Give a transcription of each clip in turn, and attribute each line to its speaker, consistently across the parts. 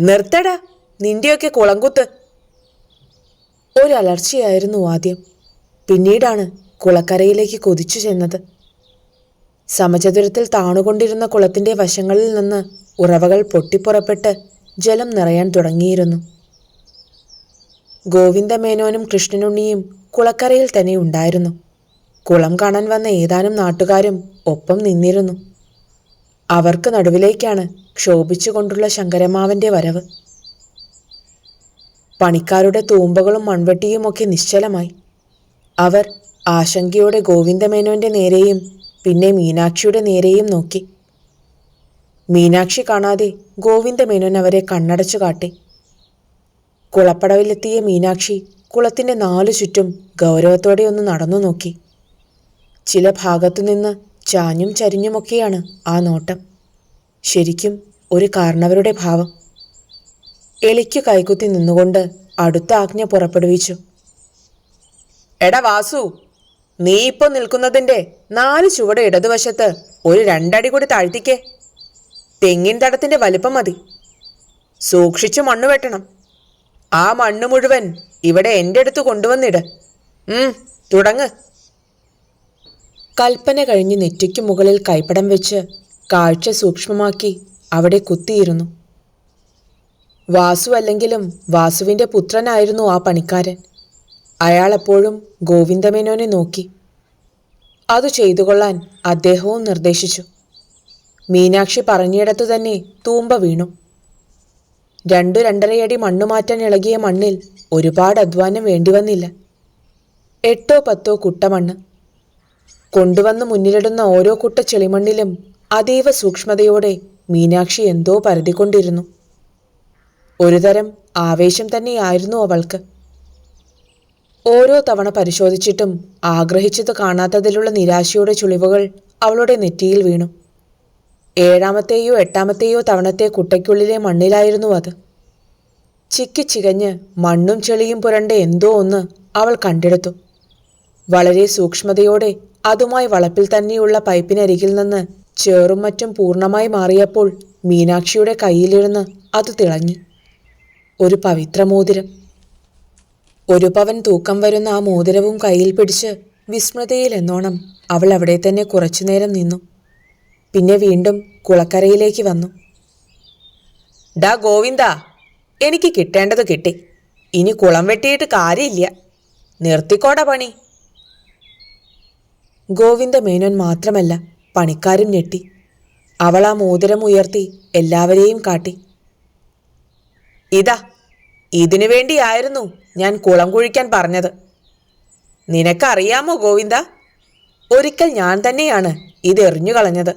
Speaker 1: നിർത്തടാ. നിന്റെയൊക്കെ കുളങ്കുത്ത് ഒരലർച്ചയായിരുന്നു ആദ്യം. പിന്നീടാണ് കുളക്കരയിലേക്ക് കൊതിച്ചു ചെന്നത്. സമചതുരത്തിൽ താണുകൊണ്ടിരുന്ന കുളത്തിന്റെ വശങ്ങളിൽ നിന്ന് ഉറവകൾ പൊട്ടിപ്പുറപ്പെട്ട് ജലം നിറയാൻ തുടങ്ങിയിരുന്നു. ഗോവിന്ദമേനോനും കൃഷ്ണനുണ്ണിയും കുളക്കരയിൽ തന്നെ ഉണ്ടായിരുന്നു. കുളം കാണാൻ വന്ന ഏതാനും നാട്ടുകാരും ഒപ്പം നിന്നിരുന്നു. അവർക്ക് നടുവിലേക്കാണ് ക്ഷോഭിച്ചുകൊണ്ടുള്ള ശങ്കരമാവന്റെ വരവ്. പണിക്കാരുടെ തൂമ്പകളും മൺവെട്ടിയുമൊക്കെ നിശ്ചലമായി. അവർ ആശങ്കയോടെ ഗോവിന്ദമേനോന്റെ നേരെയും പിന്നെ മീനാക്ഷിയുടെ നേരെയും നോക്കി. മീനാക്ഷി കാണാതെ ഗോവിന്ദമേനോൻ അവരെ കണ്ണടച്ചു കാട്ടി. കുളപ്പടവിലെത്തിയ മീനാക്ഷി കുളത്തിന്റെ നാലു ചുറ്റും ഗൗരവത്തോടെ ഒന്ന് നടന്നു നോക്കി. ചില ഭാഗത്തുനിന്ന് ചാഞ്ഞും ചരിഞ്ഞുമൊക്കെയാണ് ആ നോട്ടം. ശരിക്കും ഒരു കാരണവരുടെ ഭാവം. എലിക്കു കൈകുത്തി നിന്നുകൊണ്ട് അടുത്ത ആജ്ഞ പുറപ്പെടുവിച്ചു. എടാ വാസു നീ ഇപ്പോൾ നിൽക്കുന്നതിന്റെ നാല് ചുവട് ഇടതുവശത്ത് ഒരു രണ്ടടി കൂടി താഴ്ത്തിക്കേ. തെങ്ങിൻ തടത്തിന്റെ വലിപ്പം മതി. സൂക്ഷിച്ചു മണ്ണ് വെട്ടണം. ആ മണ്ണ് മുഴുവൻ ഇവിടെ എന്റെ അടുത്ത് കൊണ്ടുവന്നിട്. തുടങ്ങ്. കൽപ്പന കഴിഞ്ഞ് നെറ്റിക്കു മുകളിൽ കൈപ്പടം വെച്ച് കാഴ്ച സൂക്ഷ്മമാക്കി അവിടെ കുത്തിയിരുന്നു. വാസു അല്ലെങ്കിലും വാസുവിന്റെ പുത്രനായിരുന്നു ആ പണിക്കാരൻ. അയാളെപ്പോഴും ഗോവിന്ദമേനോനെ നോക്കി. അത് ചെയ്തു കൊള്ളാൻ അദ്ദേഹവും നിർദ്ദേശിച്ചു. മീനാക്ഷി പറഞ്ഞിടത്തു തന്നെ തൂമ്പ വീണു. രണ്ടു രണ്ടരയടി മണ്ണു മാറ്റാൻ ഇളകിയ മണ്ണിൽ ഒരുപാട് അധ്വാനം വേണ്ടിവന്നില്ല. എട്ടോ പത്തോ കുട്ടമണ്ണ്. കൊണ്ടുവന്ന് മുന്നിലിടുന്ന ഓരോ കുട്ട ചെളിമണ്ണിലും അതീവ സൂക്ഷ്മതയോടെ മീനാക്ഷി എന്തോ പരതിക്കൊണ്ടിരുന്നു. ഒരുതരം ആവേശം തന്നെയായിരുന്നു അവൾക്ക്. ഓരോ തവണ പരിശോധിച്ചിട്ടും ആഗ്രഹിച്ചത് കാണാത്തതിലുള്ള നിരാശയുടെ ചുളിവുകൾ അവളുടെ നെറ്റിയിൽ വീണു. ഏഴാമത്തെയോ എട്ടാമത്തെയോ തവണത്തെ കുട്ടയ്ക്കുള്ളിലെ മണ്ണിലായിരുന്നു അത്. ചിക്കി ചികഞ്ഞ് മണ്ണും ചെളിയും പുരണ്ട എന്തോ ഒന്ന് അവൾ കണ്ടെടുത്തു. വളരെ സൂക്ഷ്മതയോടെ അതുമായി വളപ്പിൽ തന്നെയുള്ള പൈപ്പിനരികിൽ നിന്ന് ചേറും മറ്റും പൂർണമായി മാറിയപ്പോൾ മീനാക്ഷിയുടെ കയ്യിലിരുന്ന് അത് തിളങ്ങി. ഒരു പവിത്ര മോതിരം. ഒരു പവൻ തൂക്കം വരുന്ന ആ മോതിരവും കയ്യിൽ പിടിച്ച് വിസ്മൃതയിൽ എന്നോണം അവൾ അവിടെ തന്നെ കുറച്ചുനേരം നിന്നു. പിന്നെ വീണ്ടും കുളക്കരയിലേക്ക് വന്നു. ഡാ ഗോവിന്ദ എനിക്ക് കിട്ടേണ്ടത് കിട്ടി. ഇനി കുളം വെട്ടിയിട്ട് കാര്യമില്ല. നിർത്തിക്കോട പണി. ഗോവിന്ദ മേനോൻ മാത്രമല്ല പണിക്കാരും ഞെട്ടി. അവൾ ആ മോതിരം ഉയർത്തി എല്ലാവരെയും കാട്ടി. ഇതാ ഇതിനു വേണ്ടിയായിരുന്നു ഞാൻ കുളം കുഴിക്കാൻ പറഞ്ഞത്. നിനക്കറിയാമോ ഗോവിന്ദ? ഒരിക്കൽ ഞാൻ തന്നെയാണ് ഇത് എറിഞ്ഞു കളഞ്ഞത്.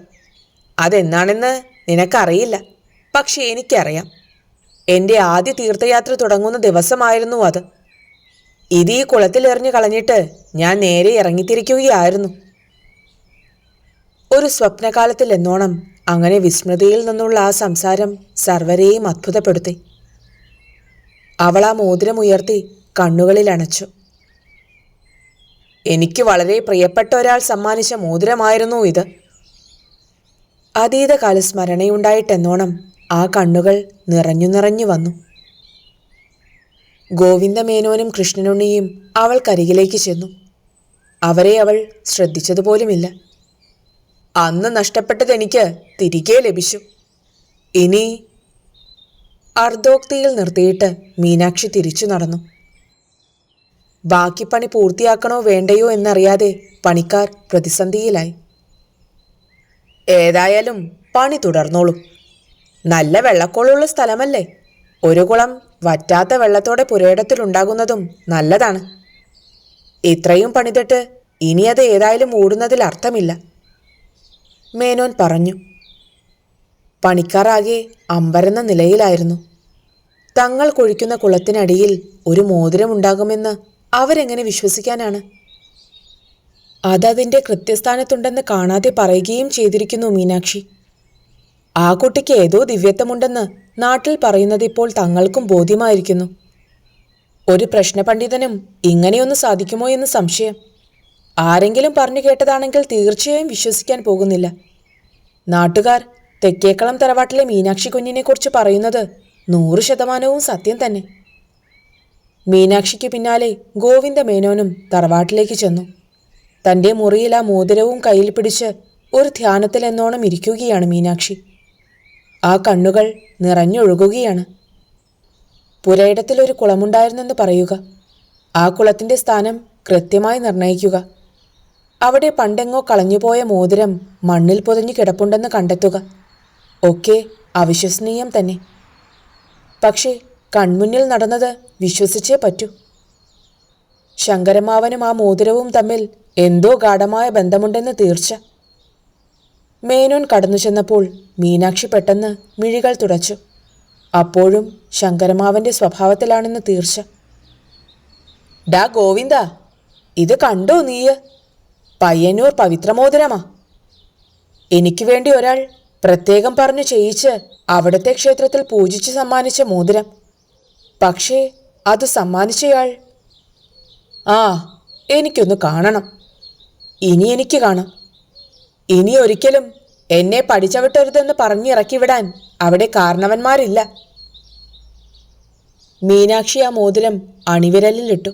Speaker 1: അതെന്നാണെന്ന് നിനക്കറിയില്ല പക്ഷേ എനിക്കറിയാം. എന്റെ ആദ്യ തീർത്ഥയാത്ര തുടങ്ങുന്ന ദിവസമായിരുന്നു അത്. ഇത് ഈ കുളത്തിൽ എറിഞ്ഞു കളഞ്ഞിട്ട് ഞാൻ നേരെ ഇറങ്ങിത്തിരിക്കുകയായിരുന്നു. ഒരു സ്വപ്നകാലത്തിൽ എന്നോണം അങ്ങനെ വിസ്മൃതിയിൽ നിന്നുള്ള ആ സംസാരം സർവരെയും അത്ഭുതപ്പെടുത്തി. അവൾ ആ മോതിരമുയർത്തി കണ്ണുകളിൽ അണച്ചു. എനിക്ക് വളരെ പ്രിയപ്പെട്ട ഒരാൾ സമ്മാനിച്ച മോതിരമായിരുന്നു ഇത്. അതീതകാല സ്മരണയുണ്ടായിട്ടെന്നോണം ആ കണ്ണുകൾ നിറഞ്ഞു നിറഞ്ഞു വന്നു. ഗോവിന്ദമേനോനും കൃഷ്ണനുണ്ണിയും അവൾക്കരികിലേക്ക് ചെന്നു. അവരെ അവൾ ശ്രദ്ധിച്ചതുപോലുമില്ല. അന്ന് നഷ്ടപ്പെട്ടത് എനിക്ക് തിരികെ ലഭിച്ചു. ഇനി അർദ്ധോക്തിയിൽ നിർത്തിയിട്ട് മീനാക്ഷി തിരിച്ചു നടന്നു. ബാക്കി പണി പൂർത്തിയാക്കണോ വേണ്ടയോ എന്നറിയാതെ പണിക്കാർ പ്രതിസന്ധിയിലായി. ഏതായാലും പണി തുടർന്നോളും. നല്ല വെള്ളക്കോളുള്ള സ്ഥലമല്ലേ? ഒരു കുളം വറ്റാത്ത വെള്ളത്തോടെ പുരയിടത്തിലുണ്ടാകുന്നതും നല്ലതാണ്. ഇത്രയും പണിതിട്ട് ഇനി അത് ഏതായാലും ഓടുന്നതിൽ അർത്ഥമില്ല. മേനോൻ പറഞ്ഞു. പണിക്കാറാകെ അമ്പരന്ന നിലയിലായിരുന്നു. തങ്ങൾ കുഴിക്കുന്ന കുളത്തിനടിയിൽ ഒരു മോതിരമുണ്ടാകുമെന്ന് അവരെങ്ങനെ വിശ്വസിക്കാനാണ്? അതതിന്റെ കൃത്യസ്ഥാനത്തുണ്ടെന്ന് കാണാതെ പറയുകയും ചെയ്തിരിക്കുന്നു മീനാക്ഷി. ആ കുട്ടിക്ക് ഏതോ ദിവ്യത്വമുണ്ടെന്ന് നാട്ടിൽ പറയുന്നത് ഇപ്പോൾ തങ്ങൾക്കും ബോധ്യമായിരിക്കുന്നു. ഒരു പ്രശ്നപണ്ഡിതനും ഇങ്ങനെയൊന്ന് സാധിക്കുമോ എന്ന് സംശയം. ആരെങ്കിലും പറഞ്ഞു കേട്ടതാണെങ്കിൽ തീർച്ചയായും വിശ്വസിക്കാൻ പോകുന്നില്ല. നാട്ടുകാർ തെക്കേക്കളം തറവാട്ടിലെ മീനാക്ഷി കുഞ്ഞിനെക്കുറിച്ച് പറയുന്നത് നൂറ് ശതമാനവും സത്യം തന്നെ. മീനാക്ഷിക്ക് പിന്നാലെ ഗോവിന്ദ മേനോനും തറവാട്ടിലേക്ക് ചെന്നു. തന്റെ മുറിയിൽ ആ മോതിരവും കയ്യിൽ പിടിച്ച് ഒരു ധ്യാനത്തിലെന്നോണം ഇരിക്കുകയാണ് മീനാക്ഷി. ആ കണ്ണുകൾ നിറഞ്ഞൊഴുകുകയാണ്. പുരയിടത്തിൽ ഒരു കുളമുണ്ടായിരുന്നെന്ന് പറയുക. ആ കുളത്തിന്റെ സ്ഥാനം കൃത്യമായി നിർണയിക്കുക അവിടെ പണ്ടെങ്ങോ കളഞ്ഞുപോയ മോതിരം മണ്ണിൽ പൊതിഞ്ഞു കിടപ്പുണ്ടെന്ന് കണ്ടെത്തുക. ഒക്കെ അവിശ്വസനീയം തന്നെ. പക്ഷേ കൺമുന്നിൽ നടന്നത് വിശ്വസിച്ചേ പറ്റൂ. ശങ്കരമാവനും ആ മോതിരവും തമ്മിൽ എന്തോ ഗാഠമായ ബന്ധമുണ്ടെന്ന് തീർച്ച. മേനോൻ കടന്നു ചെന്നപ്പോൾ മീനാക്ഷി പെട്ടെന്ന് മിഴികൾ തുടച്ചു. അപ്പോഴും ശങ്കരമാവന്റെ സ്വഭാവത്തിലാണെന്ന് തീർച്ച. ഡാ ഗോവിന്ദ ഇത് കണ്ടോ നീയ്? പയ്യന്നൂർ പവിത്രമോതിരമാ. എനിക്ക് വേണ്ടി ഒരാൾ പ്രത്യേകം പറഞ്ഞു ചെയ്യിച്ച് അവിടുത്തെ ക്ഷേത്രത്തിൽ പൂജിച്ച് സമ്മാനിച്ച മോതിരം. പക്ഷേ അത് സമ്മാനിച്ചയാൾ ആ എനിക്കൊന്ന് കാണണം. ഇനി എനിക്ക് കാണാം. ഇനി ഒരിക്കലും എന്നെ പഠിച്ചവിട്ടരുതെന്ന് പറഞ്ഞിറക്കി വിടാൻ അവിടെ കാരണവന്മാരില്ല. മീനാക്ഷി ആ മോതിരം അണിവിരലിലിട്ടു.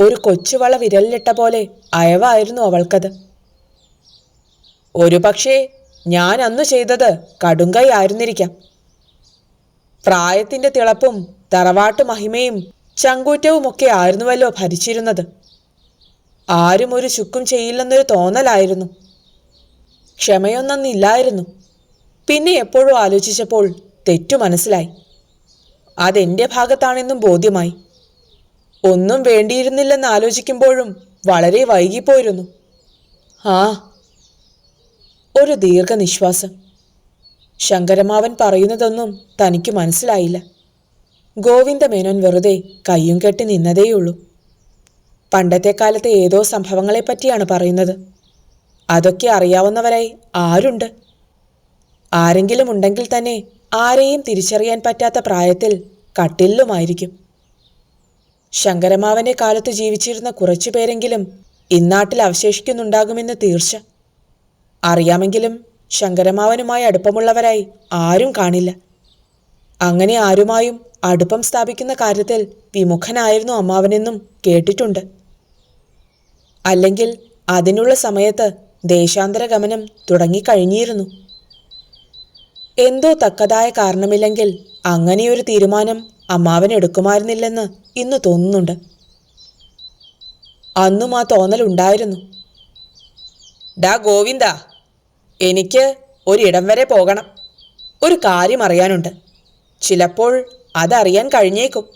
Speaker 1: ഒരു കൊച്ചുവള വിരലിലിട്ട പോലെ അയവായിരുന്നു അവൾക്കത്. ഒരു പക്ഷേ ഞാൻ അന്ന് ചെയ്തത് കടുങ്കൈ ആയിരുന്നിരിക്കാം. പ്രായത്തിന്റെ തിളപ്പും തറവാട്ട് മഹിമയും ചങ്കൂറ്റവുമൊക്കെ ആയിരുന്നുവല്ലോ ഭരിച്ചിരുന്നത്. ആരും ഒരു ചുക്കും ചെയ്യില്ലെന്നൊരു തോന്നലായിരുന്നു. ക്ഷമയൊന്നൊന്നില്ലായിരുന്നു. പിന്നെ എപ്പോഴും ആലോചിച്ചപ്പോൾ തെറ്റു മനസ്സിലായി. അതെന്റെ ഭാഗത്താണെന്നും ബോധ്യമായി. ഒന്നും വേണ്ടിയിരുന്നില്ലെന്ന് ആലോചിക്കുമ്പോഴും വളരെ വൈകിപ്പോയിരുന്നു. ആ ഒരു ദീർഘനിശ്വാസം. ശങ്കരമാവൻ പറയുന്നതൊന്നും തനിക്ക് മനസ്സിലായില്ല. ഗോവിന്ദമേനോൻ വെറുതെ കയ്യും കെട്ടി നിന്നതേയുള്ളൂ. പണ്ടത്തെ കാലത്തെ ഏതോ സംഭവങ്ങളെപ്പറ്റിയാണ് പറയുന്നത്. അതൊക്കെ അറിയാവുന്നവരായി ആരുണ്ട്? ആരെങ്കിലും ഉണ്ടെങ്കിൽ തന്നെ ആരെയും തിരിച്ചറിയാൻ പറ്റാത്ത പ്രായത്തിൽ കട്ടിലുമായിരിക്കും ശങ്കരമാവന്റെ കാലത്ത് ജീവിച്ചിരുന്ന കുറച്ചു പേരെങ്കിലും ഇന്നാട്ടിൽ അവശേഷിക്കുന്നുണ്ടാകുമെന്ന് തീർച്ച. അറിയാമെങ്കിലും ശങ്കരമാവനുമായി അടുപ്പമുള്ളവരായി ആരും കാണില്ല. അങ്ങനെ ആരുമായും അടുപ്പം സ്ഥാപിക്കുന്ന കാര്യത്തിൽ വിമുഖനായിരുന്നു അമ്മാവനെന്നും കേട്ടിട്ടുണ്ട്. അല്ലെങ്കിൽ അതിനുള്ള സമയത്ത് ദേശാന്തര ഗമനം തുടങ്ങിക്കഴിഞ്ഞിരുന്നു. എന്തോ തക്കതായ കാരണമില്ലെങ്കിൽ അങ്ങനെയൊരു തീരുമാനം അമ്മാവൻ എടുക്കുമായിരുന്നില്ലെന്ന് ഇന്ന് തോന്നുന്നുണ്ട്. അന്നും ആ തോന്നലുണ്ടായിരുന്നു ഡാ ഗോവിന്ദ എനിക്ക് ഒരിടം വരെ പോകണം. ഒരു കാര്യം അറിയാനുണ്ട്. ചിലപ്പോൾ അതറിയാൻ കഴിഞ്ഞേക്കും.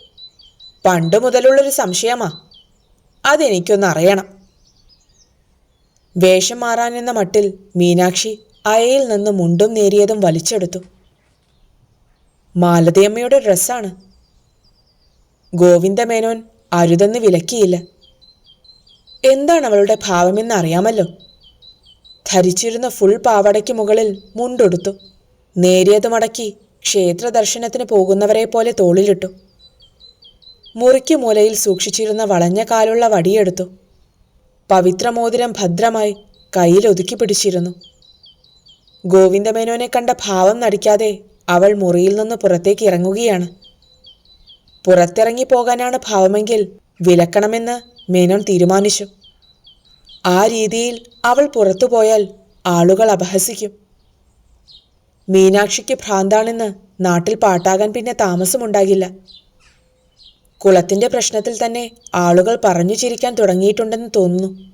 Speaker 1: പണ്ട് മുതലുള്ളൊരു സംശയമാ. അതെനിക്കൊന്ന് അറിയണം. വേഷം മാറാനെന്ന മട്ടിൽ മീനാക്ഷി അയയിൽ നിന്ന് മുണ്ടും നേരിയതും വലിച്ചെടുത്തു. മാലതിയമ്മയുടെ ഡ്രസ്സാണ്. ഗോവിന്ദമേനോൻ അരുതെന്ന് വിലക്കിയില്ല. എന്താണ് അവളുടെ ഭാവമെന്ന് അറിയാമല്ലോ. ധരിച്ചിരുന്ന ഫുൾ പാവടയ്ക്ക് മുകളിൽ മുണ്ടൊടുത്തു. നേരിയത് മടക്കി ക്ഷേത്ര ദർശനത്തിന് പോകുന്നവരെ പോലെ തോളിലിട്ടു. മുറിക്ക് മൂലയിൽ സൂക്ഷിച്ചിരുന്ന വളഞ്ഞ കാലുള്ള വടിയെടുത്തു. പവിത്രമോതിരം ഭദ്രമായി കയ്യിൽ ഒതുക്കി പിടിച്ചിരുന്നു. ഗോവിന്ദമേനോനെ കണ്ട ഭാവം നടിക്കാതെ അവൾ മുറിയിൽ നിന്ന് പുറത്തേക്ക് ഇറങ്ങുകയാണ്. പുറത്തിറങ്ങി പോകാനാണ് ഭാവമെങ്കിൽ വിലക്കണമെന്ന് മേനോൻ തീരുമാനിച്ചു. ആ രീതിയിൽ അവൾ പുറത്തുപോയാൽ ആളുകൾ അപഹസിക്കും. മീനാക്ഷിക്ക് ഭ്രാന്താണെന്ന് നാട്ടിൽ പാട്ടാകാൻ പിന്നെ താമസമുണ്ടാകില്ല. കുളത്തിന്റെ പ്രശ്നത്തിൽ തന്നെ ആളുകൾ പറഞ്ഞു ചിരിക്കാൻ തുടങ്ങിയിട്ടുണ്ടെന്ന് തോന്നുന്നു.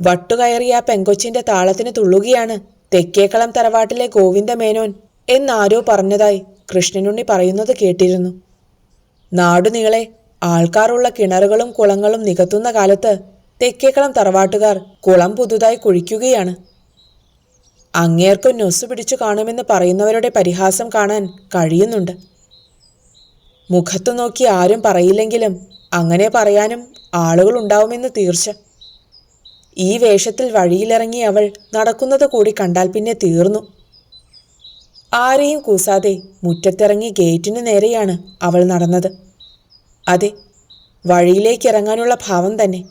Speaker 1: വട്ടുകയറിയ ആ പെങ്കൊച്ചിന്റെ താളത്തിന് തുള്ളുകയാണ് തെക്കേക്കളം തറവാട്ടിലെ ഗോവിന്ദ മേനോൻ എന്നാരോ പറഞ്ഞതായി കൃഷ്ണനുണ്ണി പറയുന്നത് കേട്ടിരുന്നു. നാടുനീളെ ആൾക്കാരുള്ള കിണറുകളും കുളങ്ങളും നികത്തുന്ന കാലത്ത് തെക്കേക്കളം തറവാട്ടുകാർ കുളം പുതുതായി കുഴിക്കുകയാണ്. അങ്ങേർക്കും നൊസ് പിടിച്ചു കാണുമെന്ന് പറയുന്നവരുടെ പരിഹാസം കാണാൻ കഴിയുന്നുണ്ട്. മുഖത്തു നോക്കി ആരും പറയില്ലെങ്കിലും അങ്ങനെ പറയാനും ആളുകൾ ആളുകളുണ്ടാവുമെന്ന് തീർച്ച ഈ വേഷത്തിൽ വഴിയിലിറങ്ങി അവൾ നടക്കുന്നത് കൂടി കണ്ടാൽ പിന്നെ തീർന്നു. ആരെയും കൂസാതെ മുറ്റത്തിറങ്ങി ഗേറ്റിനു നേരെയാണ് അവൾ നടന്നത്. അതെ വഴിയിലേക്ക് ഇറങ്ങാനുള്ള ഭാവം തന്നെ.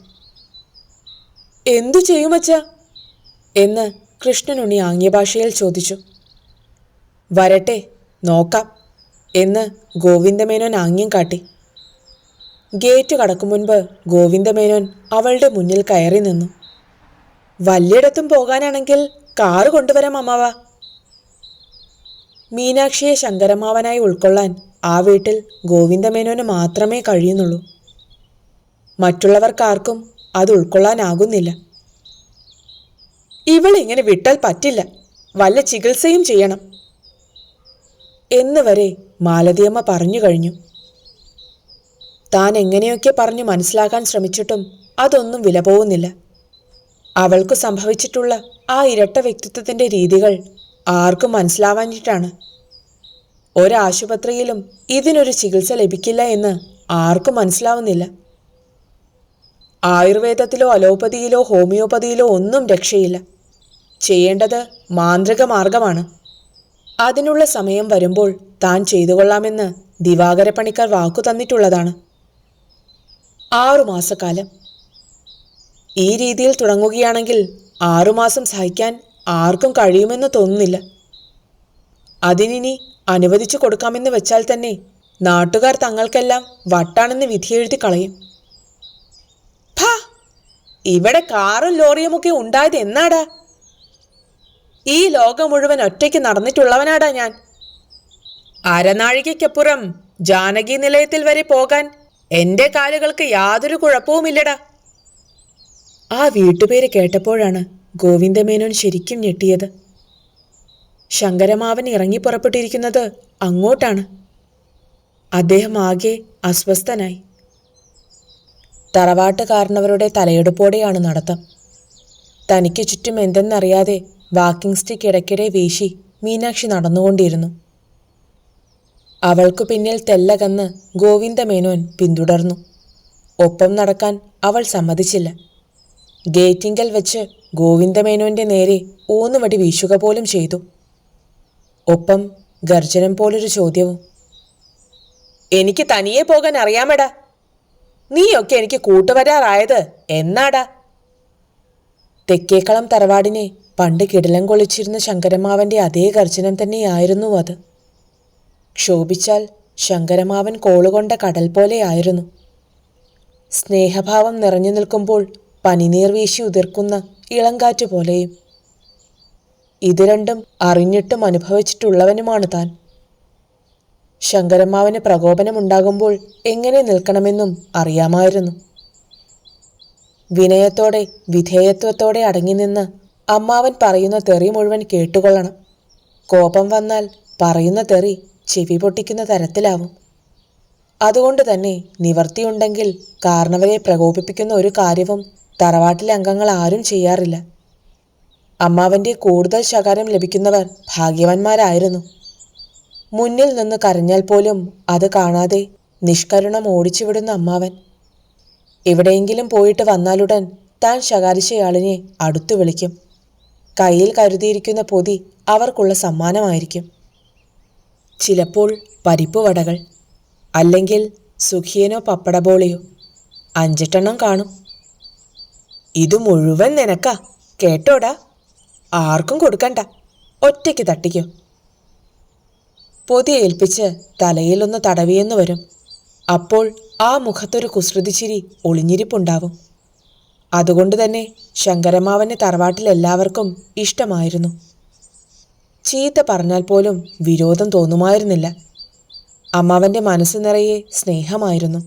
Speaker 1: എന്തു ചെയ്യുമച്ച എന്ന് കൃഷ്ണനുണ്ണി ആംഗ്യഭാഷയിൽ ചോദിച്ചു. വരട്ടെ നോക്കാം. എന്ന് ഗോവിന്ദമേനോൻ ആംഗ്യം കാട്ടി. ഗേറ്റ് കടക്കും മുൻപ് ഗോവിന്ദമേനോൻ അവളുടെ മുന്നിൽ കയറി നിന്നു. വല്ലിടത്തും പോകാനാണെങ്കിൽ കാറ് കൊണ്ടുവരാം അമ്മാവ. മീനാക്ഷിയെ ശങ്കരമാവനായി ഉൾക്കൊള്ളാൻ ആ വീട്ടിൽ ഗോവിന്ദമേനോന് മാത്രമേ കഴിയുന്നുള്ളൂ. മറ്റുള്ളവർക്കാർക്കും അത് ഉൾക്കൊള്ളാനാകുന്നില്ല. ഇവളിങ്ങനെ വിട്ടാൽ പറ്റില്ല. വല്ല ചികിത്സയും ചെയ്യണം. എന്ന് വരെ മാലതിയമ്മ പറഞ്ഞു കഴിഞ്ഞു. താൻ എങ്ങനെയൊക്കെ പറഞ്ഞു മനസ്സിലാക്കാൻ ശ്രമിച്ചിട്ടും അതൊന്നും വില പോകുന്നില്ല. അവൾക്ക് സംഭവിച്ചിട്ടുള്ള ആ ഇരട്ട വ്യക്തിത്വത്തിന്റെ രീതികൾ ആർക്കും മനസ്സിലാവാഞ്ഞിട്ടാണ്. ഒരാശുപത്രിയിലും ഇതിനൊരു ചികിത്സ ലഭിക്കില്ല എന്ന് ആർക്കും മനസ്സിലാവുന്നില്ല. ആയുർവേദത്തിലോ അലോപ്പതിയിലോ ഹോമിയോപ്പതിയിലോ ഒന്നും രക്ഷയില്ല. ചെയ്യേണ്ടത് മാന്ത്രിക മാർഗമാണ്. അതിനുള്ള സമയം വരുമ്പോൾ താൻ ചെയ്തു കൊള്ളാമെന്ന് ദിവാകര പണിക്കർ വാക്കു തന്നിട്ടുള്ളതാണ്. ആറുമാസക്കാലം ഈ രീതിയിൽ തുടങ്ങുകയാണെങ്കിൽ ആറുമാസം സഹിക്കാൻ ആർക്കും കഴിയുമെന്ന് തോന്നുന്നില്ല. അതിനി അനുവദിച്ചു കൊടുക്കാമെന്ന് വെച്ചാൽ തന്നെ നാട്ടുകാർ തങ്ങൾക്കെല്ലാം വട്ടാണെന്ന് വിധിയെഴുതി കളയും. ഇവിടെ കാറും ലോറിയുമൊക്കെ ഉണ്ടായത് എന്നാടാ? ഈ ലോകം മുഴുവൻ ഒറ്റയ്ക്ക് നടന്നിട്ടുള്ളവനാടാ ഞാൻ. അരനാഴികയ്ക്കപ്പുറം ജാനകി നിലയത്തിൽ വരെ പോകാൻ എന്റെ കാലുകൾക്ക് യാതൊരു കുഴപ്പവുമില്ലടാ. ആ വീട്ടുപേര് കേട്ടപ്പോഴാണ് ഗോവിന്ദമേനോൻ ശരിക്കും ഞെട്ടിയത്. ശങ്കരമാവൻ ഇറങ്ങി പുറപ്പെട്ടിരിക്കുന്നത് അങ്ങോട്ടാണ്. അദ്ദേഹം ആകെ അസ്വസ്ഥനായി. തറവാട്ടുകാരനവരുടെ തലയെടുപ്പോടെയാണ് നടത്തം. തനിക്ക് ചുറ്റും എന്തെന്നറിയാതെ വാക്കിംഗ് സ്റ്റിക്ക് ഇടയ്ക്കിടെ വീശി മീനാക്ഷി നടന്നുകൊണ്ടിരുന്നു. അവൾക്കു പിന്നിൽ തെല്ലകന്ന് ഗോവിന്ദമേനോൻ പിന്തുടർന്നു. ഒപ്പം നടക്കാൻ അവൾ സമ്മതിച്ചില്ല. ഗേറ്റിങ്കൽ വെച്ച് ഗോവിന്ദമേനോന്റെ നേരെ ഊന്നുവടി വീശുക പോലും ചെയ്തു. ഒപ്പം ഗർജനം പോലൊരു ചോദ്യവും എനിക്ക് തനിയെ പോകാൻ അറിയാമടാ. നീയൊക്കെ എനിക്ക് കൂട്ടുവരാറായത് എന്നാടാ? തെക്കേക്കളം തറവാടിനെ പണ്ട് കിടലം കൊളിച്ചിരുന്ന ശങ്കരമാവന്റെ അതേ ഗർജനം തന്നെയായിരുന്നു അത്. ക്ഷോഭിച്ചാൽ ശങ്കരമാവൻ കോളുകൊണ്ട കടൽ പോലെയായിരുന്നു സ്നേഹഭാവം നിറഞ്ഞു നിൽക്കുമ്പോൾ പനിനീർ വീശി ഉതിർക്കുന്ന ഇളങ്കാറ്റ് പോലെയും. ഇത് രണ്ടും അറിഞ്ഞിട്ടും അനുഭവിച്ചിട്ടുള്ളവനുമാണ് താൻ. ശങ്കരമ്മാവന് പ്രകോപനമുണ്ടാകുമ്പോൾ എങ്ങനെ നിൽക്കണമെന്നും അറിയാമായിരുന്നു. വിനയത്തോടെ വിധേയത്വത്തോടെ അടങ്ങി നിന്ന് അമ്മാവൻ പറയുന്ന തെറി മുഴുവൻ കേട്ടുകൊള്ളണം. കോപം വന്നാൽ പറയുന്ന തെറി ചെവി പൊട്ടിക്കുന്ന തരത്തിലാവും. അതുകൊണ്ട് തന്നെ നിവർത്തിയുണ്ടെങ്കിൽ കാരണവരെ പ്രകോപിപ്പിക്കുന്ന ഒരു കാര്യവും തറവാട്ടിലെ അംഗങ്ങൾ ആരും ചെയ്യാറില്ല. അമ്മാവന്റെ കൂടുതൽ ശകാരം ലഭിക്കുന്നവർ ഭാഗ്യവാന്മാരായിരുന്നു. മുന്നിൽ നിന്ന് കരഞ്ഞാൽ പോലും അത് കാണാതെ നിഷ്കരുണം ഓടിച്ചുവിടുന്ന അമ്മാവൻ എവിടെയെങ്കിലും പോയിട്ട് വന്നാലുടൻ താൻ ശകാരിച്ചയാളിനെ അടുത്തു വിളിക്കും. കയ്യിൽ കരുതിയിരിക്കുന്ന പൊതി അവർക്കുള്ള സമ്മാനമായിരിക്കും. ചിലപ്പോൾ പരിപ്പ് വടകൾ അല്ലെങ്കിൽ സുഖിയനോ പപ്പടബോളിയോ അഞ്ചെട്ടെണ്ണം കാണും. ഇത് മുഴുവൻ നിനക്ക? കേട്ടോടാ? ആർക്കും കൊടുക്കണ്ട. ഒറ്റയ്ക്ക് തട്ടിക്കും. പൊതി ഏൽപ്പിച്ച് തലയിലൊന്ന് തടവിയെന്ന് വരും. അപ്പോൾ ആ മുഖത്തൊരു കുസൃതിച്ചിരി ഒളിഞ്ഞിരിപ്പുണ്ടാവും. അതുകൊണ്ട് തന്നെ ശങ്കരമാവന്റെ തറവാട്ടിൽ എല്ലാവർക്കും ഇഷ്ടമായിരുന്നു. ചീത്ത പറഞ്ഞാൽ പോലും വിരോധം തോന്നുമായിരുന്നില്ല. അമ്മാവന്റെ മനസ്സ് നിറയെ സ്നേഹമായിരുന്നു.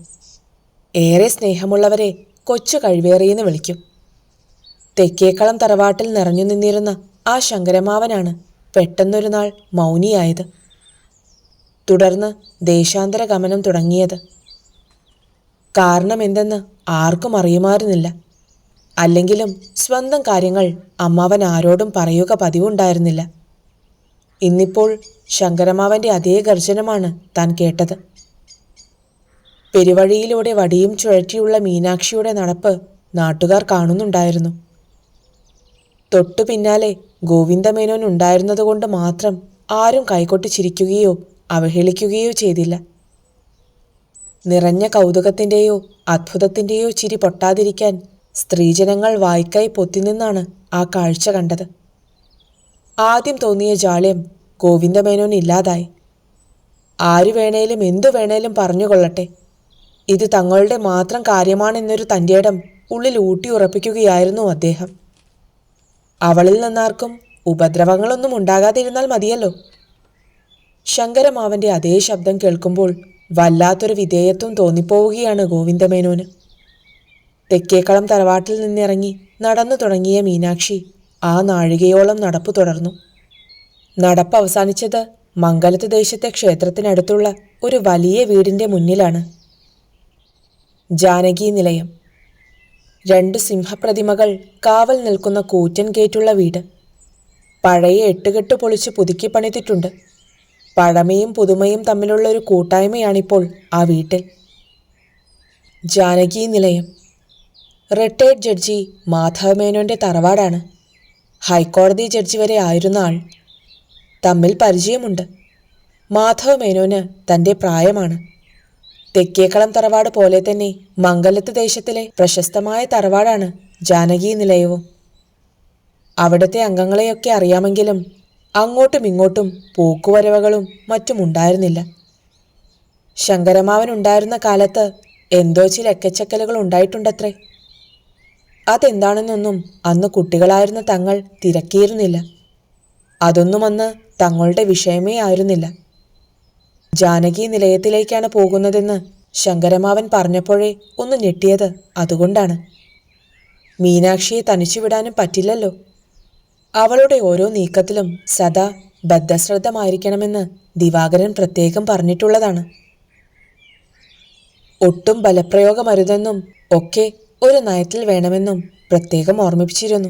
Speaker 1: ഏറെ സ്നേഹമുള്ളവരെ കൊച്ചു കഴിവേറിയെന്ന് വിളിക്കും. തെക്കേക്കളം തറവാട്ടിൽ നിറഞ്ഞു നിന്നിരുന്ന ആ ശങ്കരമാവനാണ് പെട്ടെന്നൊരു നാൾ മൗനിയായത്. തുടർന്ന് ദേശാന്തര ഗമനം തുടങ്ങിയത്. കാരണം എന്തെന്ന് ആർക്കും അറിയുമായിരുന്നില്ല. അല്ലെങ്കിലും സ്വന്തം കാര്യങ്ങൾ അമ്മാവൻ ആരോടും പറയുക പതിവുണ്ടായിരുന്നില്ല. ഇന്നിപ്പോൾ ശങ്കരമാവന്റെ അതേ ഗർജനമാണ് താൻ കേട്ടത്. പെരുവഴിയിലൂടെ വടിയും ചുഴറ്റിയുള്ള മീനാക്ഷിയുടെ നടപ്പ് നാട്ടുകാർ കാണുന്നുണ്ടായിരുന്നു. തൊട്ടു പിന്നാലെ ഗോവിന്ദമേനോൻ ഉണ്ടായിരുന്നതുകൊണ്ട് മാത്രം ആരും കൈകൊട്ടി ചിരിക്കുകയോ അവഹേളിക്കുകയോ ചെയ്തില്ല. നിറഞ്ഞ കൗതുകത്തിന്റെയോ അത്ഭുതത്തിന്റെയോ ചിരി പൊട്ടാതിരിക്കാൻ സ്ത്രീജനങ്ങൾ വായ്ക്കായി പൊത്തിനിന്നാണ് ആ കാഴ്ച കണ്ടത്. ആദ്യം തോന്നിയ ജാള്യം ഗോവിന്ദമേനോൻ ഇല്ലാതായി. ആരു വേണേലും എന്തു വേണേലും പറഞ്ഞുകൊള്ളട്ടെ. ഇത് തങ്ങളുടെ മാത്രം കാര്യമാണെന്നൊരു തന്റെ ഇടം ഉള്ളിൽ ഊട്ടി ഉറപ്പിക്കുകയായിരുന്നു അദ്ദേഹം. അവളിൽ നിന്നാർക്കും ഉപദ്രവങ്ങളൊന്നും ഉണ്ടാകാതിരുന്നാൽ മതിയല്ലോ. ശങ്കരമാവന്റെ അതേ ശബ്ദം കേൾക്കുമ്പോൾ വല്ലാത്തൊരു വിധേയത്വം തോന്നിപ്പോവുകയാണ് ഗോവിന്ദമേനോന്. തെക്കേക്കളം തറവാട്ടിൽ നിന്നിറങ്ങി നടന്നു തുടങ്ങിയ മീനാക്ഷി ആ നാഴികയോളം നടപ്പു തുടർന്നു. നടപ്പ് അവസാനിച്ചത് മംഗലത്ത് ദേശത്തെ ക്ഷേത്രത്തിനടുത്തുള്ള ഒരു വലിയ വീടിന്റെ മുന്നിലാണ്. ജാനകി നിലയം. രണ്ട് സിംഹപ്രതിമകൾ കാവൽ നിൽക്കുന്ന കൂറ്റൻ ഗേറ്റുള്ള വീട്. പഴയ എട്ടുകെട്ട് പൊളിച്ച് പുതുക്കി പണിതിട്ടുണ്ട്. പഴമയും പുതുമയും തമ്മിലുള്ള ഒരു കൂട്ടായ്മയാണിപ്പോൾ ആ വീട്ടിൽ. ജാനകി നിലയം. റിട്ടയർഡ് ജഡ്ജി മാധവമേനോന്റെ തറവാടാണ്. ഹൈക്കോടതി ജഡ്ജി വരെ ആയിരുന്ന ആൾ. തമ്മിൽ പരിചയമുണ്ട്. മാധവമേനോന് തന്റെ പ്രായമാണ്. തെക്കേക്കളം തറവാട് പോലെ തന്നെ മംഗലത്ത് ദേശത്തിലെ പ്രശസ്തമായ തറവാടാണ് ജാനകി നിലയവും. അവിടുത്തെ അംഗങ്ങളെയൊക്കെ അറിയാമെങ്കിലും അങ്ങോട്ടും ഇങ്ങോട്ടും പോക്കുവരവകളും മറ്റും ഉണ്ടായിരുന്നില്ല. ശങ്കരമാവൻ ഉണ്ടായിരുന്ന കാലത്ത് എന്തോ ചില എക്കച്ചക്കലുകൾ ഉണ്ടായിട്ടുണ്ടത്രേ. അതെന്താണെന്നൊന്നും അന്ന് കുട്ടികളായിരുന്ന തങ്ങൾ തിരക്കിയിരുന്നില്ല. അതൊന്നും അന്ന് തങ്ങളുടെ വിഷയമേ ആയിരുന്നില്ല. ജാനകി നിലയത്തിലേക്കാണ് പോകുന്നതെന്ന് ശങ്കരമാവൻ പറഞ്ഞപ്പോഴേ ഒന്ന് ഞെട്ടിയത് അതുകൊണ്ടാണ്. മീനാക്ഷിയെ തനിച്ചുവിടാനും പറ്റില്ലല്ലോ. അവളുടെ ഓരോ നീക്കത്തിലും സദാ ബദ്ധശ്രദ്ധമായിരിക്കണമെന്ന് ദിവാകരൻ പ്രത്യേകം പറഞ്ഞിട്ടുള്ളതാണ്. ഒട്ടും ബലപ്രയോഗമരുതെന്നും ഒക്കെ ഒരു നയത്തിൽ വേണമെന്നും പ്രത്യേകം ഓർമ്മിപ്പിച്ചിരുന്നു.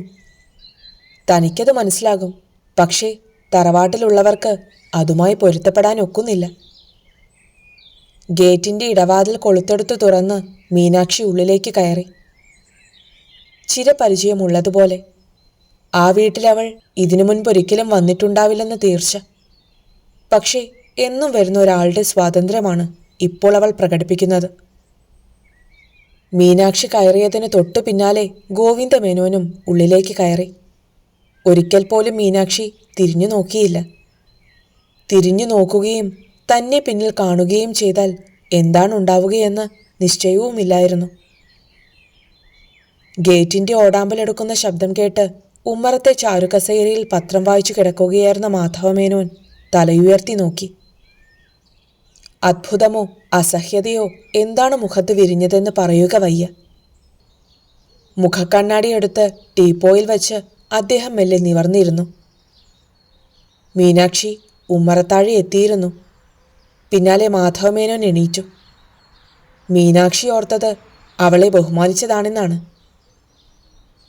Speaker 1: തനിക്കത് മനസ്സിലാകും. പക്ഷേ തറവാട്ടിലുള്ളവർക്ക് അതുമായി പൊരുത്തപ്പെടാൻ ഒക്കുന്നില്ല. ഗേറ്റിന്റെ ഇടവാതിൽ കൊളുത്തെടുത്ത് തുറന്ന് മീനാക്ഷി ഉള്ളിലേക്ക് കയറി. ചിരപരിചയമുള്ളതുപോലെ ആ വീട്ടിലവൾ ഇതിനു മുൻപൊരിക്കലും വന്നിട്ടുണ്ടാവില്ലെന്ന് തീർച്ച. പക്ഷേ എന്നും വരുന്ന ഒരാളുടെ സ്വാതന്ത്ര്യമാണ് ഇപ്പോൾ അവൾ പ്രകടിപ്പിക്കുന്നത്. മീനാക്ഷി കയറിയതിന് തൊട്ടു പിന്നാലെ ഗോവിന്ദ മേനോനും ഉള്ളിലേക്ക് കയറി. ഒരിക്കൽ പോലും മീനാക്ഷി തിരിഞ്ഞു നോക്കിയില്ല. തിരിഞ്ഞു നോക്കുകയും തന്നെ പിന്നിൽ കാണുകയും ചെയ്താൽ എന്താണ് ഉണ്ടാവുകയെന്ന് നിശ്ചയവുമില്ലായിരുന്നു. ഗേറ്റിന്റെ ഓടാമ്പലെടുക്കുന്ന ശബ്ദം കേട്ട് ഉമ്മറത്തെ ചാരുകസേരയിൽ പത്രം വായിച്ചു കിടക്കുകയായിരുന്ന മാധവമേനോൻ തലയുയർത്തി നോക്കി. അത്ഭുതമോ അസഹ്യതയോ? എന്താണ് മുഖത്ത് വിരിഞ്ഞതെന്ന് പറയുക വയ്യ. മുഖക്കണ്ണാടിയെടുത്ത് ടീപ്പോയിൽ വച്ച് അദ്ദേഹം മെല്ലെ നിവർന്നിരുന്നു. മീനാക്ഷി ഉമ്മറത്താഴെ എത്തിയിരുന്നു. പിന്നാലെ മാധവമേനോൻ എണീറ്റു. മീനാക്ഷി ഓർത്തത് അവളെ ബഹുമാനിച്ചതാണെന്നാണ്.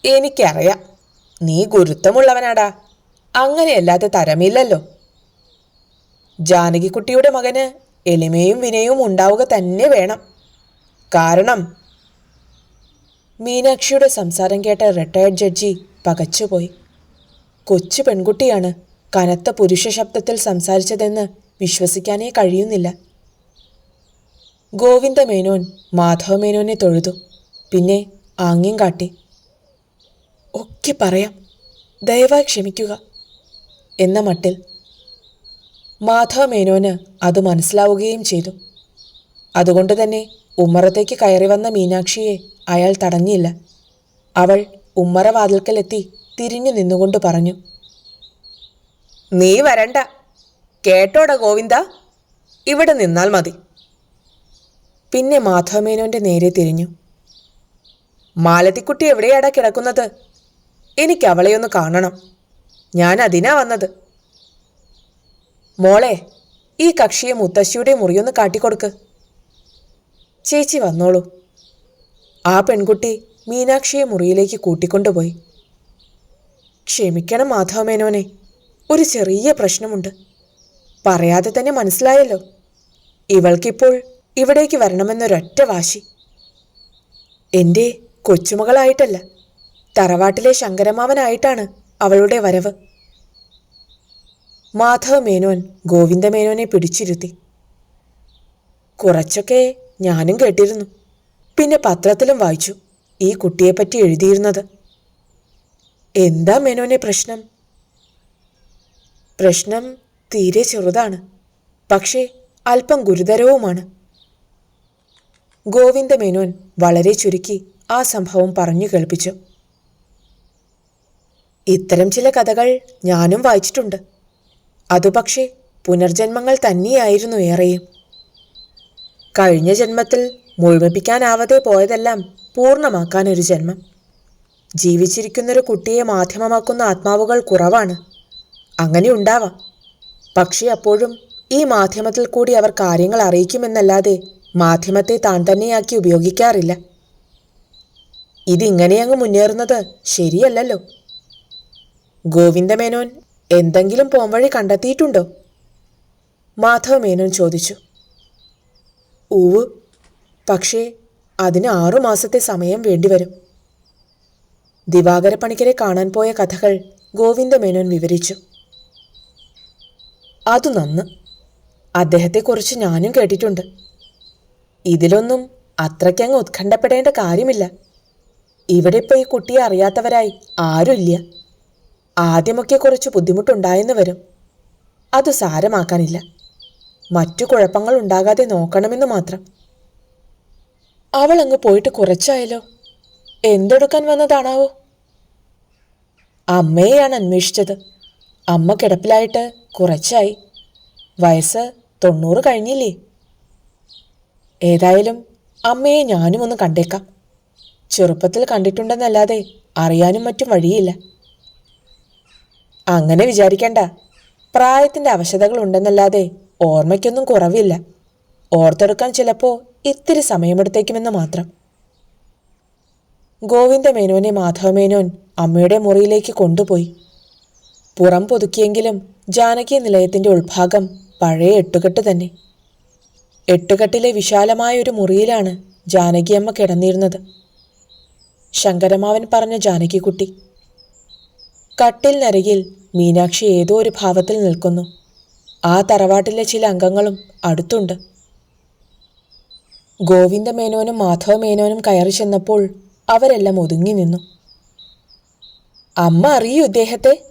Speaker 1: എനിക്കറിയാം. നീ ഗുരുത്വമുള്ളവനാടാ. അങ്ങനെയല്ലാതെ തരമില്ലല്ലോ. ജാനകിക്കുട്ടിയുടെ മകന് എളിമയും വിനയവും ഉണ്ടാവുക തന്നെ വേണം. കാരണം മീനാക്ഷിയുടെ സംസാരം കേട്ട റിട്ടയർഡ് ജഡ്ജി പകച്ചുപോയി. കൊച്ചു പെൺകുട്ടിയാണ് കനത്ത പുരുഷ ശബ്ദത്തിൽ സംസാരിച്ചതെന്ന് വിശ്വസിക്കാനേ കഴിയുന്നില്ല. ഗോവിന്ദ മേനോൻ മാധവ മേനോനെ തൊഴുതു. പിന്നെ ആംഗ്യം കാട്ടി. ഒക്കെ പറയാം. ദയവായി ക്ഷമിക്കുക. എന്ന മട്ടിൽ മാധവ മേനോന് അത് മനസ്സിലാവുകയും ചെയ്തു. അതുകൊണ്ട് തന്നെ ഉമ്മറത്തേക്ക് കയറി വന്ന മീനാക്ഷിയെ അയാൾ തടഞ്ഞില്ല. അവൾ ഉമ്മറ വാതിൽക്കലെത്തി തിരിഞ്ഞു നിന്നുകൊണ്ട് പറഞ്ഞു നീ വരണ്ട. കേട്ടോട ഗോവിന്ദ. ഇവിടെ നിന്നാൽ മതി. പിന്നെ മാധവമേനോന്റെ നേരെ തിരിഞ്ഞു. മാലതിക്കുട്ടി എവിടെയാടാ കിടക്കുന്നത്? എനിക്ക് അവളെയൊന്ന് കാണണം. ഞാൻ അതിനാ വന്നത്. മോളെ ഈ കക്ഷിയെ മുത്തശ്ശിയുടെ മുറിയൊന്ന് കാട്ടിക്കൊടുക്ക്. ചേച്ചി വന്നോളൂ. ആ പെൺകുട്ടി മീനാക്ഷിയെ മുറിയിലേക്ക് കൂട്ടിക്കൊണ്ടുപോയി. ക്ഷമിക്കണം മാധവമേനോനെ ഒരു ചെറിയ പ്രശ്നമുണ്ട്. പറയാതെ തന്നെ മനസ്സിലായല്ലോ. ഇവൾക്കിപ്പോൾ ഇവിടേക്ക് വരണമെന്നൊരൊറ്റ വാശി. എന്റെ കൊച്ചുമകളായിട്ടല്ല. തറവാട്ടിലെ ശങ്കരമാവനായിട്ടാണ് അവളുടെ വരവ്. മാധവ മേനോൻ ഗോവിന്ദമേനോനെ പിടിച്ചിരുത്തി. കുറച്ചൊക്കെ ഞാനും കേട്ടിരുന്നു. പിന്നെ പത്രത്തിലും വായിച്ചു ഈ കുട്ടിയെപ്പറ്റി എഴുതിയിരുന്നത്. എന്താ മേനോനെ പ്രശ്നം? പ്രശ്നം തീരെ ചെറുതാണ്. പക്ഷേ അല്പം ഗുരുതരവുമാണ്. ഗോവിന്ദമേനോൻ വളരെ ചുരുക്കി ആ സംഭവം പറഞ്ഞു കേൾപ്പിച്ചു. ഇത്തരം ചില കഥകൾ ഞാനും വായിച്ചിട്ടുണ്ട്. അതുപക്ഷേ പുനർജന്മങ്ങൾ തന്നെയായിരുന്നു ഏറെയും. കഴിഞ്ഞ ജന്മത്തിൽ മുഴുമിപ്പിക്കാനാവാതെ പോയതെല്ലാം പൂർണമാക്കാൻ ഒരു ജന്മം. ജീവിച്ചിരിക്കുന്നൊരു കുട്ടിയെ മാധ്യമമാക്കുന്ന ആത്മാവുകൾ കുറവാണ്. അങ്ങനെ ഉണ്ടാവാം. പക്ഷേ അപ്പോഴും ഈ മാധ്യമത്തിൽ കൂടി അവർ കാര്യങ്ങൾ അറിയിക്കുമെന്നല്ലാതെ മാധ്യമത്തെ താൻ തന്നെയാക്കി ഉപയോഗിക്കാറില്ല. ഇതിങ്ങനെ അങ്ങ് മുന്നേറുന്നത് ശരിയല്ലല്ലോ. ഗോവിന്ദമേനോൻ എന്തെങ്കിലും പോംവഴി കണ്ടെത്തിയിട്ടുണ്ടോ? മാധവ മേനോൻ ചോദിച്ചു. ഊവ് പക്ഷേ അതിന് ആറുമാസത്തെ സമയം വേണ്ടിവരും. ദിവാകര പണിക്കരെ കാണാൻ പോയ കഥകൾ ഗോവിന്ദമേനോൻ വിവരിച്ചു. അതു നന്ന്. അദ്ദേഹത്തെക്കുറിച്ച് ഞാനും കേട്ടിട്ടുണ്ട്. ഇതിലൊന്നും അത്രയ്ക്കങ്ങ് ഉത്കണ്ഠപ്പെടേണ്ട കാര്യമില്ല. ഇവിടെ ഇപ്പോൾ ഈ കുട്ടിയെ അറിയാത്തവരായി ആരുമില്ല. ആദ്യമൊക്കെ കുറച്ച് ബുദ്ധിമുട്ടുണ്ടായെന്ന് വരും. അത് സാരമാക്കാനില്ല. മറ്റു കുഴപ്പങ്ങൾ ഉണ്ടാകാതെ നോക്കണമെന്ന് മാത്രം. അവൾ അങ്ങ് പോയിട്ട് കുറച്ചായല്ലോ. എന്തെടുക്കാൻ വന്നതാണാവോ? അമ്മയെയാണ് അന്വേഷിച്ചത്. അമ്മ കിടപ്പിലായിട്ട് കുറച്ചായി. വയസ്സ് തൊണ്ണൂറ് കഴിഞ്ഞില്ലേ? ഏതായാലും അമ്മയെ ഞാനും ഒന്ന് കണ്ടേക്കാം. ചെറുപ്പത്തിൽ കണ്ടിട്ടുണ്ടെന്നല്ലാതെ അറിയാനും മറ്റും വഴിയില്ല. അങ്ങനെ വിചാരിക്കണ്ട. പ്രായത്തിന്റെ അവശതകൾ ഉണ്ടെന്നല്ലാതെ ഓർമ്മയ്ക്കൊന്നും കുറവില്ല. ഓർത്തെടുക്കാൻ ചിലപ്പോൾ ഇത്തിരി സമയമെടുത്തേക്കുമെന്ന് മാത്രം. ഗോവിന്ദമേനോനെ മാധവമേനോൻ അമ്മയുടെ മുറിയിലേക്ക് കൊണ്ടുപോയി. പുറം പൊതുക്കിയെങ്കിലും ജാനകി നിലയത്തിന്റെ ഉൾഭാഗം പഴയ എട്ടുകെട്ട് തന്നെ. എട്ടുകെട്ടിലെ വിശാലമായ ഒരു മുറിയിലാണ് ജാനകിയമ്മ കിടന്നിരുന്നത്. ശങ്കരമാവൻ പറഞ്ഞ ജാനകിക്കുട്ടി. കട്ടിലിനരികിൽ മീനാക്ഷി ഏതോ ഒരു ഭാവത്തിൽ നിൽക്കുന്നു. ആ തറവാട്ടിലെ ചില അംഗങ്ങളും അടുത്തുണ്ട്. ഗോവിന്ദമേനോനും മാധവമേനോനും കയറി ചെന്നപ്പോൾ അവരെല്ലാം ഒതുങ്ങി നിന്നു. അമ്മ അറിയൂ ഇദ്ദേഹത്തെ?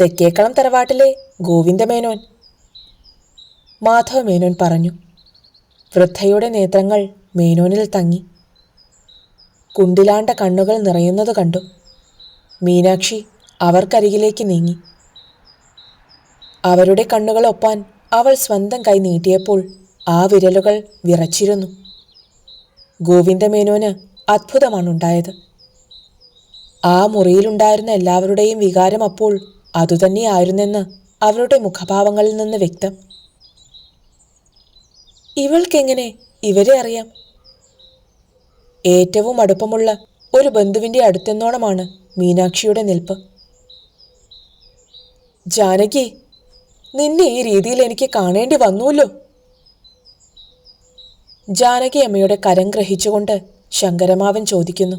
Speaker 1: തെക്കേക്കളം തറവാട്ടിലെ ഗോവിന്ദമേനോൻ മാധവമേനോൻ പറഞ്ഞു. വൃദ്ധയുടെ നേത്രങ്ങൾ മേനോനിൽ തങ്ങി. കുണ്ടിലാണ്ട കണ്ണുകൾ നിറയുന്നത് കണ്ടു. മീനാക്ഷി അവർക്കരികിലേക്ക് നീങ്ങി. അവരുടെ കണ്ണുകൾ ഒപ്പാൻ അവൾ സ്വന്തം കൈ നീട്ടിയപ്പോൾ ആ വിരലുകൾ വിറച്ചിരുന്നു. ഗോവിന്ദമേനോന് അത്ഭുതമാണുണ്ടായത്. ആ മുറിയിലുണ്ടായിരുന്ന എല്ലാവരുടെയും വികാരം അപ്പോൾ അതുതന്നെയായിരുന്നെന്ന് അവരുടെ മുഖഭാവങ്ങളിൽ നിന്ന് വ്യക്തം. ഇവൾക്കെങ്ങനെ ഇവരെ അറിയാം? ഏറ്റവും അടുപ്പമുള്ള ഒരു ബന്ധുവിന്റെ അടുത്തെന്നോണമാണ് മീനാക്ഷിയുടെ നിൽപ്പ്. ജാനകി നിന്നെ ഈ രീതിയിൽ എനിക്ക് കാണേണ്ടി വന്നുവല്ലോ. ജാനകി അമ്മയുടെ കരം ഗ്രഹിച്ചുകൊണ്ട് ശങ്കരമാവൻ ചോദിക്കുന്നു.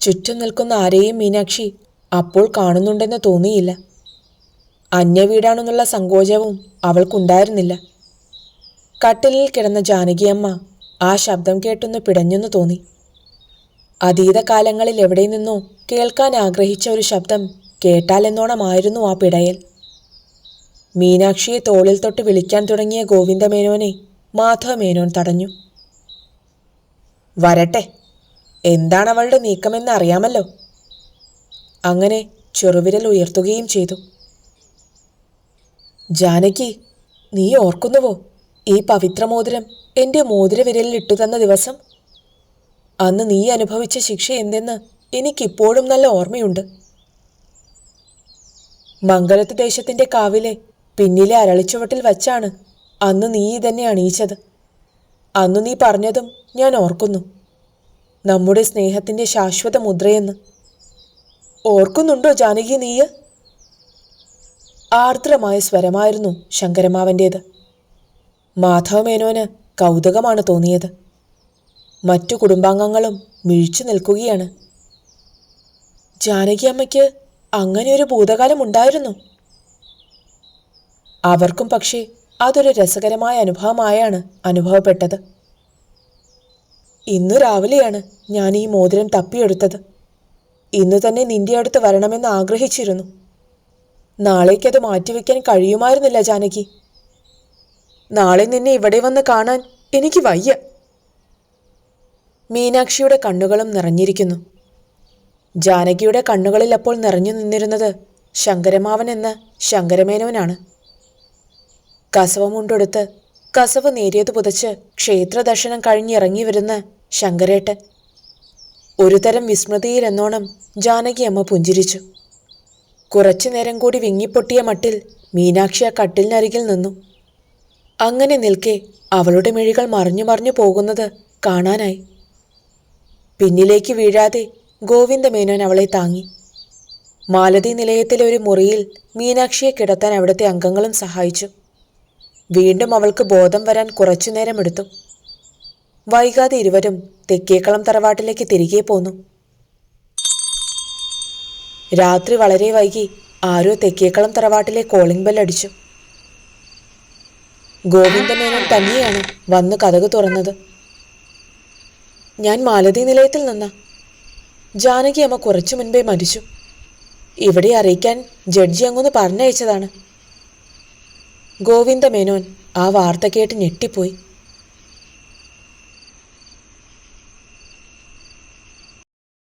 Speaker 1: ചുറ്റും നിൽക്കുന്ന ആരെയും മീനാക്ഷി അപ്പോൾ കാണുന്നുണ്ടെന്ന് തോന്നിയില്ല. അന്യവീടാണെന്നുള്ള സങ്കോചവും അവൾക്കുണ്ടായിരുന്നില്ല. കട്ടിലിൽ കിടന്ന ജാനകിയമ്മ ആ ശബ്ദം കേട്ടൊന്ന് പിടഞ്ഞെന്ന് തോന്നി. അതീതകാലങ്ങളിൽ എവിടെ നിന്നോ കേൾക്കാൻ ആഗ്രഹിച്ച ഒരു ശബ്ദം കേട്ടാലെന്നോണമായിരുന്നു ആ പിടയൽ. മീനാക്ഷിയെ തോളിൽ തൊട്ട് വിളിക്കാൻ തുടങ്ങിയ ഗോവിന്ദമേനോനെ മാധവമേനോൻ തടഞ്ഞു. വരട്ടെ എന്താണ് അവളുടെ നീക്കമെന്ന് അറിയാമല്ലോ. അങ്ങനെ ചെറുവിരൽ ഉയർത്തുകയും ചെയ്തു. ജാനകി നീ ഓർക്കുന്നുവോ ഈ പവിത്രമോതിരം എന്റെ മോതിരവിരലിൽ ഇട്ടുതന്ന ദിവസം? അന്ന് നീ അനുഭവിച്ച ശിക്ഷ എന്തെന്ന് എനിക്കിപ്പോഴും നല്ല ഓർമ്മയുണ്ട്. മംഗലത്ത് ദേശത്തിന്റെ കാവിലെ പിന്നിലെ അരളിച്ചുവട്ടിൽ വച്ചാണ് അന്ന് നീ ഇതന്നെ അണിയിച്ചത്. അന്ന് നീ പറഞ്ഞതും ഞാൻ ഓർക്കുന്നു. നമ്മുടെ സ്നേഹത്തിന്റെ ശാശ്വത മുദ്രയെന്ന്. ഓർക്കുന്നുണ്ടോ ജാനകി നീയ്? ആർദ്രമായ സ്വരമായിരുന്നു ശങ്കരമാവന്റേത്. മാധവമേനോന് കൗതുകമാണ് തോന്നിയത്. മറ്റു കുടുംബാംഗങ്ങളും മിഴിച്ചു നിൽക്കുകയാണ്. ജാനകിയമ്മയ്ക്ക് അങ്ങനെ ഒരു ഭൂതകാലം ഉണ്ടായിരുന്നു. അവർക്കും പക്ഷേ അതൊരു രസകരമായ അനുഭവമായാണ് അനുഭവപ്പെട്ടത്. ഇന്ന് രാവിലെയാണ് ഞാൻ ഈ മോതിരം തപ്പിയെടുത്തത്. ഇന്ന് തന്നെ നിന്റെ അടുത്ത് വരണമെന്ന് ആഗ്രഹിച്ചിരുന്നു. നാളേക്കത് മാറ്റിവെക്കാൻ കഴിയുമായിരുന്നില്ല ജാനകി. നാളെ നിന്നെ ഇവിടെ വന്ന് കാണാൻ എനിക്ക് വയ്യ. മീനാക്ഷിയുടെ കണ്ണുകളും നിറഞ്ഞിരിക്കുന്നു. ജാനകിയുടെ കണ്ണുകളിൽ അപ്പോൾ നിറഞ്ഞു നിന്നിരുന്നത് ശങ്കരമാവൻ എന്ന ശങ്കരമേനോനാണ്. കസവമുണ്ടെടുത്ത് കസവ് നേരിയത് പുതച്ച് ക്ഷേത്രദർശനം കഴിഞ്ഞിറങ്ങി വരുന്ന ശങ്കരേട്ടൻ ഒരു തരം വിസ്മൃതിയിൽ എന്നോണം ജാനകി അമ്മ പുഞ്ചിരിച്ചു. കുറച്ചു നേരം കൂടി വിങ്ങിപ്പൊട്ടിയ മട്ടിൽ മീനാക്ഷി ആ കട്ടിലിനരികിൽ നിന്നു. അങ്ങനെ നിൽക്കെ അവളുടെ മിഴികൾ മറിഞ്ഞു മറിഞ്ഞു പോകുന്നത് കാണാനായി. പിന്നിലേക്ക് വീഴാതെ ഗോവിന്ദമേനോൻ അവളെ താങ്ങി. മാലതി നിലയത്തിലെ ഒരു മുറിയിൽ മീനാക്ഷിയെ കിടത്താൻ അവിടുത്തെ അംഗങ്ങളും സഹായിച്ചു. വീണ്ടും അവൾക്ക് ബോധം വരാൻ കുറച്ചു നേരമെടുത്തു. വൈകാതെ ഇരുവരും തെക്കേക്കളം തറവാട്ടിലേക്ക് തിരികെ പോന്നു. രാത്രി വളരെ വൈകി ആരോ തെക്കേക്കളം തറവാട്ടിലെ കോളിംഗ് ബെൽ അടിച്ചു. ഗോവിന്ദമേനോൻ തന്നെയാണ് വന്ന് കഥക് തുറന്നത്. ഞാൻ മാലതി നിലയത്തിൽ നിന്ന. ജാനകി അമ്മ കുറച്ചു മുൻപേ മരിച്ചു. ഇവിടെ അറിയിക്കാൻ ജഡ്ജി അങ്ങൊന്ന് പറഞ്ഞയച്ചതാണ്. ഗോവിന്ദ മേനോൻ ആ വാർത്ത കേട്ട് ഞെട്ടിപ്പോയി.